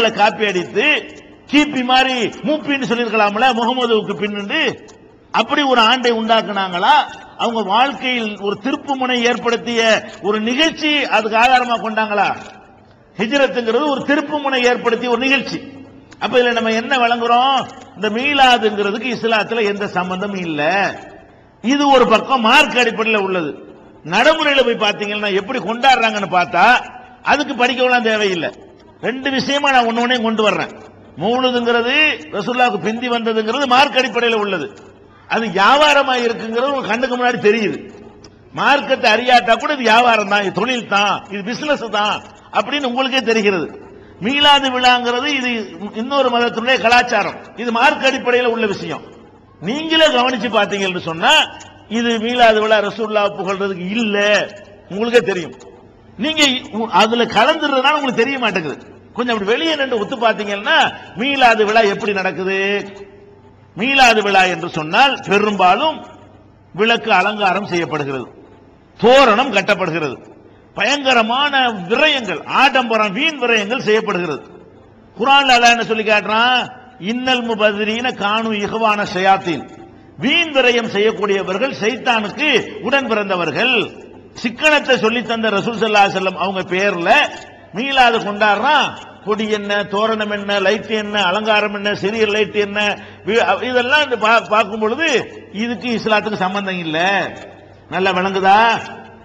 Copy அடித்து கிபி மாதிரி மூப்பின்னு சொல்லியிருக்கலாம்ல முகமதுவுக்கு பின்னு அப்படி ஒரு ஆண்டை உண்டாக்குனாங்களா? அவங்க வாழ்க்கையில் ஒரு திருப்புமுனை ஏற்படுத்திய ஒரு நிகழ்ச்சி அதுக்கு ஆதாரமா கொண்டாங்களா? ஹிஜ்ரத்துங்கிறது ஒரு திருப்புமுனை ஏற்படுத்திய ஒரு நிகழ்ச்சி. அப்ப இதுல நம்ம என்ன வழங்குறோம் இந்த மீலாதுங்கிறதுக்கு இஸ்லாத்துல எந்த சம்பந்தமும் இல்ல. இது ஒரு பக்கம் மார்க் அடிப்படையில் உள்ளது. நடைமுறையில போய் பார்த்தீங்கன்னா எப்படி கொண்டாடுறாங்கன்னு பார்த்தா அதுக்கு படிக்கலாம் தேவையில்லை. ரெண்டு விஷயமா நான் ஒன்னொன்னே கொண்டு வர்றேன். மூணுதுங்கிறது ரசுல்லாவுக்கு பிந்தி வந்ததுங்கிறது மார்க் அடிப்படையில் உள்ளது. அது வியாபாரமா இருக்குங்கிறது உங்க கண்ணுக்கு முன்னாடி தெரியுது. மார்க்கத்தை அறியாட்டா கூட இது வியாபாரம் தான் இது தொழில் தான் இது பிசினஸ் தான் அப்படின்னு உங்களுக்கே தெரிகிறது. மீளாது விழாங்கிறது இது இன்னொரு மதத்தினுடைய கலாச்சாரம். இது மார்க் அடிப்படையில் உள்ள விஷயம். நீங்களே கவனிச்சு பார்த்தீங்கன்னு சொன்னா இது மீளாது விழா ரசூல்லா புகழ்றதுக்கு இல்ல. உங்களுக்கே தெரியும். நீங்க அதுல கலந்துறதுனால உங்களுக்கு தெரிய மாட்டேங்குது. கொஞ்சம் அப்படி வெளியே நின்று ஒத்து பார்த்தீங்கன்னா மீளாது விழா எப்படி நடக்குது? மீளாது விழா என்று சொன்னால் பெரும்பாலும் விளக்கு அலங்காரம் செய்யப்படுகிறது. தோரணம் கட்டப்படுகிறது. பயங்கரமான விரயங்கள் ஆடம்பரம் வீண் விரயங்கள் செய்யப்படுகிறது. குரான் அல்லா என்ன சொல்லி காட்டுறான்? இன்னல் முபதிரீன காணும் இகவான ஷயாத்தீன். வீண் விரயம் செய்யக்கூடியவர்கள் சைத்தானுக்கு உடன் பிறந்தவர்கள். சிக்கனத்தை சொல்லி தந்த ரசூல் செல்லம் அவங்க பேர்ல மீளாது கொண்டாடுறான் கொடி என்ன தோரணம் என்ன லைட் என்ன அலங்காரம் என்ன சிறிய லைட் என்ன வி- இதெல்லாம் இந்த பா- பார்க்கும் பொழுது இதுக்கு இஸ்லாத்துக்கு சம்பந்தம் இல்லை. நல்லா விளங்குதா?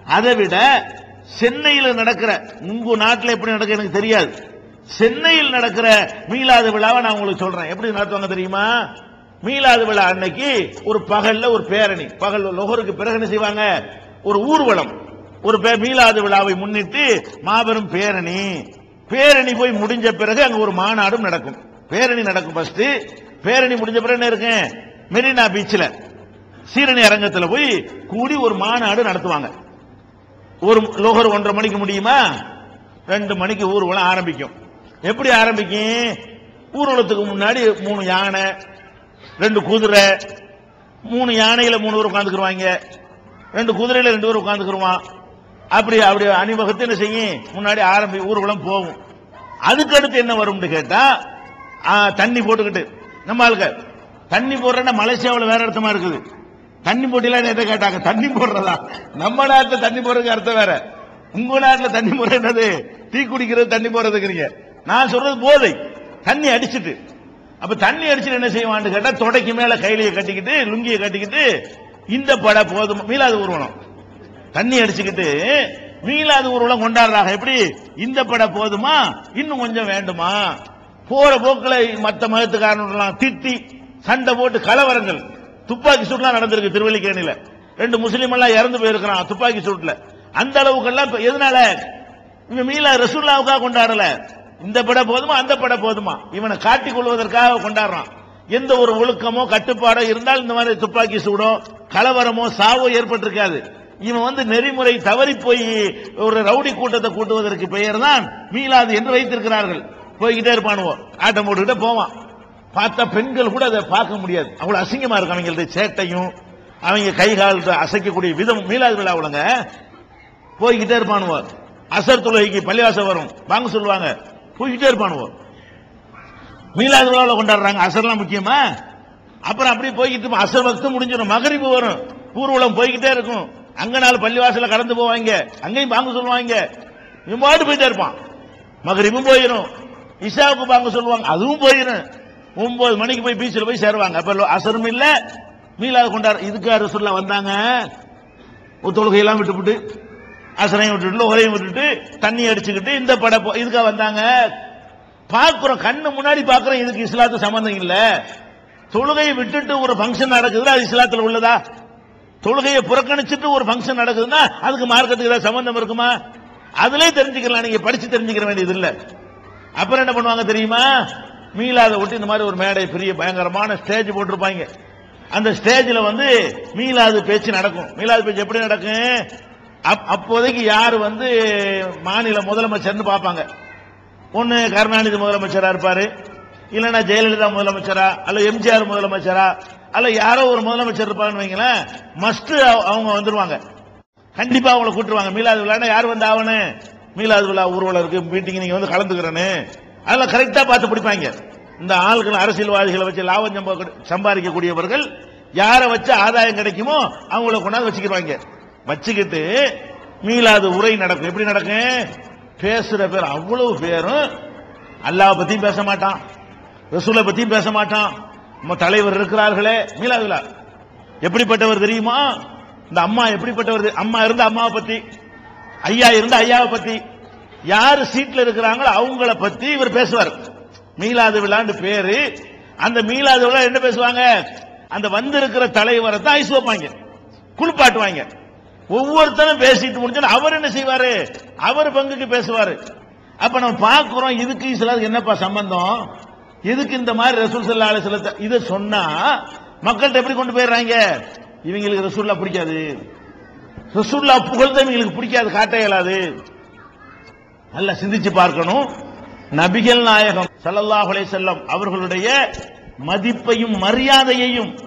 அதை விட சென்னையில் நடக்கிற உங்க நாட்டில் எப்படி நடக்க எனக்கு தெரியாது. சென்னையில் நடக்கிற மீளாது விழாவை நான் உங்களுக்கு சொல்றேன். எப்படி நடத்துவாங்க தெரியுமா? மீளாது விழா அன்னைக்கு ஒரு பகல்ல ஒரு பேரணி. பகல் லொகருக்கு பிறகு என்ன செய்வாங்க? ஒரு ஊர்வலம். ஒரு பே- மீளாது விழாவை முன்னிட்டு மாபெரும் பேரணி. பேரணி போய் முடிஞ்ச பிறகு அங்க ஒரு மாநாடும் நடக்கும். பேரணி நடக்கும் ஃபர்ஸ்ட் பேரணி முடிஞ்ச பிறகு என்ன இருக்கு? மெரினா பீச்ல சீரணி அரங்கத்தில் போய் கூடி ஒரு மாநாடு நடத்துவாங்க. ஒரு லோகர் ஒன்றரை மணிக்கு முடியுமா? ரெண்டு மணிக்கு ஊர்வலம் ஆரம்பிக்கும். எப்படி ஆரம்பிக்கும்? ஊர்வலத்துக்கு முன்னாடி மூணு யானை ரெண்டு குதிரை மூணு யானையில மூணு பேர் உட்காந்துக்குருவாங்க ரெண்டு குதிரையில ரெண்டு பேர் உட்காந்துக்குருவான் அப்படி அப்படி அணிவகுத்து என்ன செய்யும்? முன்னாடி ஆரம்பி ஊர்வலம் போகும். அதுக்கு அடுத்து என்ன வரும்னு கேட்டா தண்ணி போட்டுக்கிட்டு. நம்ம ஆளுக்க தண்ணி போடுறேன்னா மலேசியாவில் வேற அர்த்தமா இருக்குது. தண்ணி போட்டிலாம் எதை கேட்டாங்க? தண்ணி போடுறதா? நம்ம நாட்டில் தண்ணி போடுறதுக்கு அர்த்தம் வேற. உங்க நாட்டில் தண்ணி போடுற என்னது? டீ குடிக்கிறது தண்ணி போடுறதுக்குறீங்க நான் சொல்றது போதை. தண்ணி அடிச்சிட்டு. அப்ப தண்ணி அடிச்சுட்டு என்ன செய்வான்னு கேட்டா தொடைக்கு மேல கைலியை கட்டிக்கிட்டு லுங்கியை கட்டிக்கிட்டு இந்த பட போதும். மீளாது ஊர்வலம். தண்ணி அடிச்சுக்கிட்டு மீளாது ஊர்வலம் கொண்டாடுறாங்க. எப்படி? இந்த பட போதுமா? இன்னும் கொஞ்சம் வேண்டுமா? போற போக்கில் மத்த மதத்துக்காரன் திட்டி சண்டை போட்டு கலவரங்கள். துப்பாக்கி சூட்லாம் நடந்திருக்கு திருவல்லிக்கேணியில. ரெண்டு முஸ்லீம் எல்லாம் இறந்து போயிருக்கிறான் துப்பாக்கி சூட்ல. அந்த அளவுக்கெல்லாம் எல்லாம் எதனால? இவன் மீளா ரசூல்லாவுக்காக கொண்டாடல. இந்த பட போதுமா? அந்த பட போதுமா? இவனை காட்டிக் கொள்வதற்காக கொண்டாடுறான். எந்த ஒரு ஒழுக்கமோ கட்டுப்பாடோ இருந்தால் இந்த மாதிரி துப்பாக்கி சூடோ கலவரமோ சாவோ ஏற்பட்டிருக்காது. இவன் வந்து நெறிமுறை தவறி போய் ஒரு ரவுடி கூட்டத்தை கூட்டுவதற்கு பெயர் தான் மீளாது என்று வைத்திருக்கிறார்கள். போய்கிட்டே இருப்பானுவோ ஆட்டம் போட்டுக்கிட்டே போவான். பார்த்தா பெண்கள் கூட அதை பார்க்க முடியாது. அவ்வளவு அசிங்கமா இருக்கும் அவங்களுடைய சேட்டையும் அவங்க கை கால் அசைக்கக்கூடிய விதம் மீளாது விழாவுலங்க போய்கிட்டே இருப்பானுவோ அசர் தொழுகைக்கு பள்ளிவாசம் வரும். வாங்க சொல்லுவாங்க. போய்கிட்டே இருப்பானுவோ மீளாது விழாவில் கொண்டாடுறாங்க. அசர்லாம் முக்கியமா? அப்புறம் அப்படியே போய்கிட்டு அசர் வக்து முடிஞ்சிடும். மகரிப்பு வரும். ஊர்வலம் போய்கிட்டே இருக்கும். அங்க நாலு பள்ளிவாசல கடந்து போவாங்க. அங்கேயும் வாங்க சொல்லுவாங்க. இவன் பாட்டு போயிட்டே இருப்பான். மகரிப்பும் போயிடும் இஷாவுக்கு பாங்க சொல்லுவாங்க. அதுவும் போயிடும் ஒன்பது மணிக்கு போய் பீச்சில் போய் சேருவாங்க. அப்ப அசரும் இல்ல. மீளாது கொண்டாடு. இதுக்கு சொல்ல வந்தாங்க? ஒரு தொழுகையெல்லாம் விட்டுவிட்டு அசரையும் விட்டுட்டு உரையும் விட்டுட்டு தண்ணி அடிச்சுக்கிட்டு இந்த படம் இதுக்காக வந்தாங்க? பார்க்குறோம். கண்ணு முன்னாடி பார்க்குறோம். இதுக்கு இஸ்லாத்து சம்மந்தம் இல்லை. தொழுகையை விட்டுட்டு ஒரு ஃபங்க்ஷன் நடக்குதுன்னா அது இஸ்லாத்தில் உள்ளதா? தொழுகையை புறக்கணிச்சுட்டு ஒரு ஃபங்க்ஷன் நடக்குதுன்னா அதுக்கு மார்க்கத்துக்கு ஏதாவது சம்பந்தம் இருக்குமா? அதுலேயே தெரிஞ்சுக்கலாம். நீங்க படிச்சு தெரிஞ்சுக்கிற வேண்டியது இல்லை. அப்புறம் என்ன பண்ணுவாங்க தெரியுமா? மீளாத ஒட்டி இந்த மாதிரி ஒரு மேடை பெரிய பயங்கரமான ஸ்டேஜ் போட்டிருப்பாங்க. அந்த ஸ்டேஜில் வந்து மீளாது பேச்சு நடக்கும். மீளாது பேச்சு எப்படி நடக்கும்? அப்- அப்போதைக்கு யார் வந்து மாநில முதலமைச்சர்னு பார்ப்பாங்க. ஒன்று கருணாநிதி முதலமைச்சராக இருப்பார். இல்லைன்னா ஜெயலலிதா முதலமைச்சரா அல்ல எம்ஜிஆர் முதலமைச்சரா அல்ல யாரோ ஒரு முதலமைச்சர் இருப்பாங்கன்னு வைங்களேன் மஸ்ட் அவங்க வந்துருவாங்க. கண்டிப்பா அவங்கள கூட்டுருவாங்க. மீலாது விழான்னா யார் வந்து ஆகணும் மீலாது விழா ஊர்வலம் இருக்கு மீட்டிங் நீங்க வந்து கலந்துக்கிறேன்னு. அதெல்லாம் கரெக்டா பார்த்து பிடிப்பாங்க. இந்த ஆள்கள் அரசியல்வாதிகளை வச்சு லாபம் சம்பா- சம்பாதிக்கக்கூடியவர்கள் யாரை வச்சு ஆதாயம் கிடைக்குமோ அவங்கள கொண்டாந்து வச்சுக்கிடுவாங்க வச்சுக்கிட்டு மீளாது உரை நடக்கும். எப்படி நடக்கும்? பேசுற பேர் அவ்வளவு பேரும் அல்லாஹ் பத்தியும் பேச மாட்டான். ரசூலை பத்தியும் பேச மாட்டான். நம்ம தலைவர் இருக்கிறார்களே மீளாதுலா எப்படிப்பட்டவர் தெரியுமா? இந்த அம்மா எப்படிப்பட்டவர் அம்மா இருந்த அம்மாவை பத்தி ஐயா இருந்த ஐயாவை பத்தி யாரு சீட்ல இருக்கிறாங்களோ அவங்கள பத்தி இவர் பேசுவார். மீளாது விழான்னு பேரு. அந்த மீளாது விழா என்ன பேசுவாங்க? அந்த வந்திருக்கிற தலைவரை தான் ஐஸ் வைப்பாங்க. குளிப்பாட்டுவாங்க. ஒவ்வொருத்தரும் பேசிட்டு முடிஞ்சா அவர் என்ன செய்வாரு? அவர் பங்குக்கு பேசுவாரு. அப்ப நம்ம பார்க்கிறோம் இதுக்கு இஸ்லாத்துக்கு என்னப்பா சம்பந்தம்? எதுக்கு இந்த மாதிரி ரசூல் சல்லா அலிஸ்லத்தை இதை சொன்னா மக்கள்கிட்ட எப்படி கொண்டு போயிடுறாங்க? இவங்களுக்கு ரசூல்லா பிடிக்காது. ரசூல்லா புகழ்தான் இவங்களுக்கு பிடிக்காது காட்ட இயலாது. நல்லா சிந்திச்சு பார்க்கணும். நபிகள் நாயகம் ஸல்லல்லாஹு செல்லம் அவர்களுடைய மதிப்பையும் மரியாதையையும்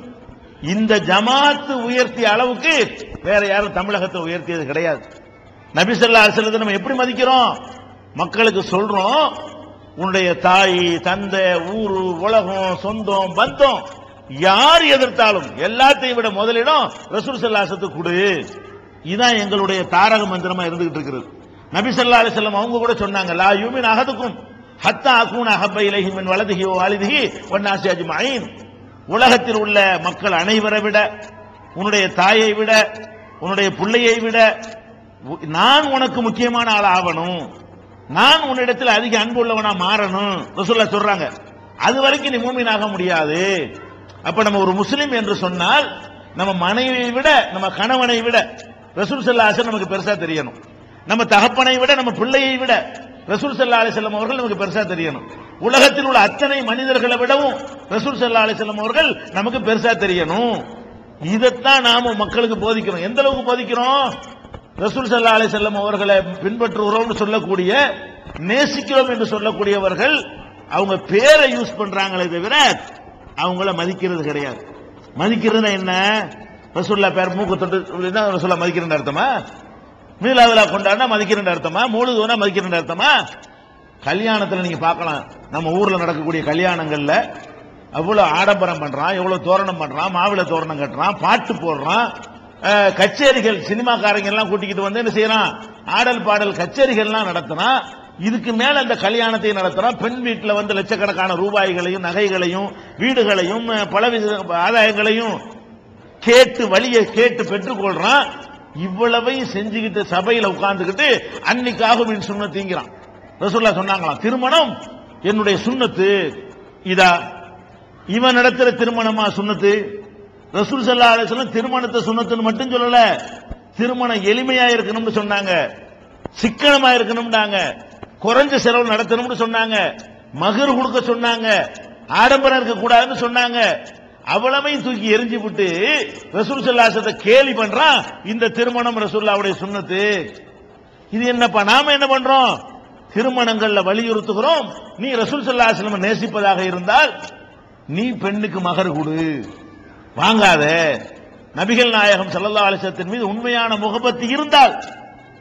இந்த ஜமாத்து உயர்த்திய அளவுக்கு வேற யாரும் தமிழகத்தை உயர்த்தியது கிடையாது. நபி ஸல்லல்லாஹு நம்ம எப்படி மதிக்கிறோம்? மக்களுக்கு சொல்றோம். உன்னுடைய தாய் தந்தை ஊரு உலகம் சொந்தம் பந்தம் யார் எதிர்த்தாலும் எல்லாத்தையும் விட முதலிடம் ரசூல் ஸல்லல்லாஹு கொடு. இதுதான் எங்களுடைய தாரக மந்திரமா இருந்துகிட்டு இருக்கிறது. நபி சல்லா அலைஹி அவங்க கூட சொன்னாங்க லா யூமின் அஹதுக்கும் ஹத்தா அகூன் அஹப்ப இலகிமின் மின் வலதிஹி வ வாலிதிஹி வன்னாசி உலகத்தில் உள்ள மக்கள் அனைவரை விட உன்னுடைய தாயை விட உன்னுடைய பிள்ளையை விட நான் உனக்கு முக்கியமான ஆள் ஆகணும். நான் உன்னிடத்தில் அதிக அன்பு உள்ளவனா மாறணும் ரசூல்லா சொல்றாங்க. அது வரைக்கும் நீ மூமினாக முடியாது. அப்ப நம்ம ஒரு முஸ்லீம் என்று சொன்னால் நம்ம மனைவியை விட நம்ம கணவனை விட ரசூல் சல்லா நமக்கு பெருசா தெரியணும். நம்ம தகப்பனை விட நம்ம பிள்ளையை விட ரசூல் சல்லா அலிசல்லம் அவர்கள் நமக்கு பெருசா தெரியணும். உலகத்தில் உள்ள அத்தனை மனிதர்களை விடவும் ரசூல் சல்லா அலிசல்லம் அவர்கள் நமக்கு பெருசா தெரியணும். இதைத்தான் நாம மக்களுக்கு போதிக்கிறோம் எந்த அளவுக்கு போதிக்கிறோம்? ரசூல் சல்லா அலிசல்லம் அவர்களை பின்பற்றுகிறோம்னு சொல்லக்கூடிய நேசிக்கிறோம் என்று சொல்லக்கூடியவர்கள் அவங்க பேரை யூஸ் பண்றாங்களே தவிர அவங்கள மதிக்கிறது கிடையாது. மதிக்கிறதுனா என்ன? ரசூல்லா பேர் மூக்கு தொட்டு ரசூல்லா மதிக்கிறேன் அர்த்தமா? மீலாவிழா கொண்டாடினா மதிக்கிறேன் அர்த்தமா? மூழுதுவனா மதிக்கிறேன் அர்த்தமா? கல்யாணத்தில் நீங்க பார்க்கலாம். நம்ம ஊர்ல நடக்கக்கூடிய கல்யாணங்கள்ல அவ்வளவு ஆடம்பரம் பண்றான் எவ்வளவு தோரணம் பண்றான் மாவிளை தோரணம் கட்டுறான் பாட்டு போடுறான் கச்சேரிகள் சினிமாக்காரங்க எல்லாம் கூட்டிக்கிட்டு வந்து என்ன செய்யறான்? ஆடல் பாடல் கச்சேரிகள்லாம் நடத்தினா இதுக்கு மேல அந்த கல்யாணத்தை நடத்துறான். பெண் வீட்டில் வந்து லட்சக்கணக்கான ரூபாய்களையும் நகைகளையும் வீடுகளையும் பலவித ஆதாயங்களையும் கேட்டு வழியை கேட்டு பெற்றுக்கொள்றான். இவ்வளவையும் செஞ்சுக்கிட்டு சபையில உட்கார்ந்துக்கிட்டு அன்னைக்காக மின் சுண்ணத்தீங்கிறான் ரசூல்லா சொன்னாங்களாம் திருமணம்? என்னுடைய சுண்ணத்து. இதா இவன் நடத்துற திருமணமா சுண்ணத்து? ரசூல் சல்லா அலிஸ்லாம் திருமணத்தை சுண்ணத்துன்னு மட்டும் சொல்லல. திருமணம் எளிமையா இருக்கணும்னு சொன்னாங்க. சிக்கனமா இருக்கணும்னாங்க குறைஞ்ச செலவு நடத்தணும்னு சொன்னாங்க. மகர் கொடுக்க சொன்னாங்க. ஆடம்பரம் இருக்க கூடாதுன்னு சொன்னாங்க. அவ்வளவையும் தூக்கி எரிஞ்சு விட்டு ரசூல் சல்லாசத்தை கேலி பண்றான். இந்த திருமணம் ரசூல்லாவுடைய சுண்ணத்து. இது என்னப்பா நாம என்ன பண்றோம்? திருமணங்கள்ல வலியுறுத்துகிறோம். நீ ரசூல் சல்லாஹ் நேசிப்பதாக இருந்தால் நீ பெண்ணுக்கு மகர் கொடு. வாங்காத. நபிகள் நாயகம் ஸல்லல்லாஹு அலிசத்தின் மீது உண்மையான முகபத்து இருந்தால்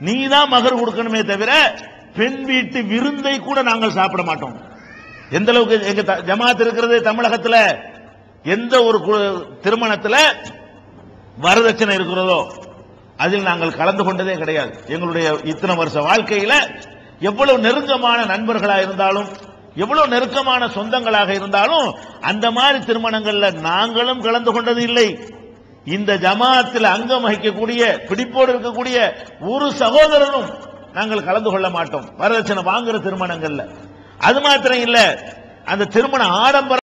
நீ தான் மகர் கொடுக்கணுமே தவிர பெண் வீட்டு விருந்தை கூட நாங்கள் சாப்பிட மாட்டோம். எந்த அளவுக்கு எங்க த- ஜமாத் இருக்கிறது தமிழகத்தில் எந்த ஒரு கு- வரதட்சணை இருக்கிறதோ அதில் நாங்கள் கலந்து கொண்டதே கிடையாது. எங்களுடைய இத்தனை வருஷ வாழ்க்கையில் எவ்வளவு நெருக்கமான நண்பர்களா இருந்தாலும் எவ்வளவு நெருக்கமான சொந்தங்களாக இருந்தாலும் அந்த மாதிரி திருமணங்கள்ல நாங்களும் கலந்து கொண்டது இல்லை. இந்த ஜமாத்தில் அங்கம் வகிக்கக்கூடிய பிடிப்போடு இருக்கக்கூடிய ஒரு சகோதரனும் நாங்கள் கலந்து கொள்ள மாட்டோம். வரதட்சணை வாங்குற திருமணங்கள்ல. அது மாத்திரம் இல்ல அந்த திருமண ஆடம்பரம்